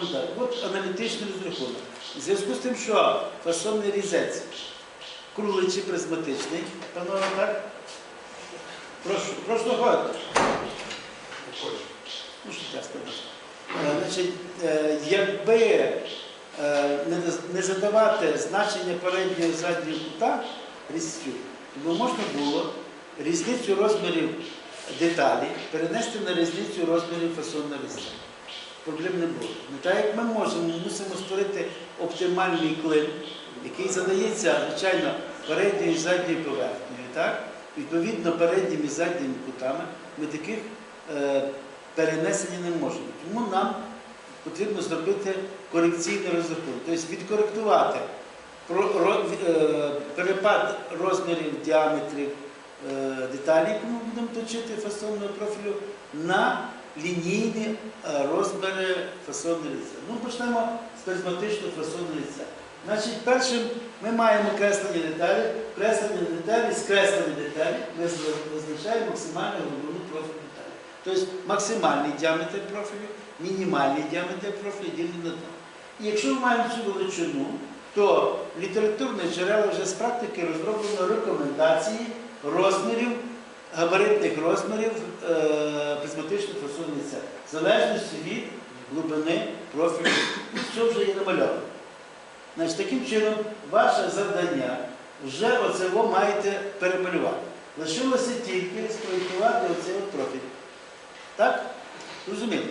далі. От аналітичний розрахунок. Зв'язку з тим, що фасонний різець круглий чи призматичний, панове, так? Прошу, прошу доходити. Ну, що часто. Е, Значить, е, якби е, не задавати значення переднього і заднього кута різцю, то можна було різницю розмірів деталі перенести на різницю розмірів фасонного різця. Проблем не було. Ну, так як ми можемо, ми мусимо створити оптимальний клин, який задається, звичайно, передньою і задньою поверхнею. Так? Відповідно, передніми і задніми кутами ми таких е, перенесення не можемо. Тому нам потрібно зробити корекційний розрахунок, тобто відкоректувати е, перепад розмірів діаметрів е, деталі, яку ми будемо точити фасонного профілю, на лінійні е, фасонного лиця. Ну, почнемо з призматичного фасонного лиця. Значить, першим ми маємо креслені деталі. Креслені деталі, скреслені деталі визна- визначаємо максимальну глибину профілю деталі. Тобто максимальний діаметр профілю, мінімальний діаметр профілю ділені на 2. І якщо ми маємо цю величину, то літературне джерело вже з практики розроблено рекомендації розмірів, габаритних розмірів е, призматичного фасону лиця, в залежності від глибини профілю. Що вже є намальовано. Значить, таким чином, ваше завдання вже оце ви маєте перемалювати. Лишилося тільки спроєктувати оцей от профіль. Так? Розумієте?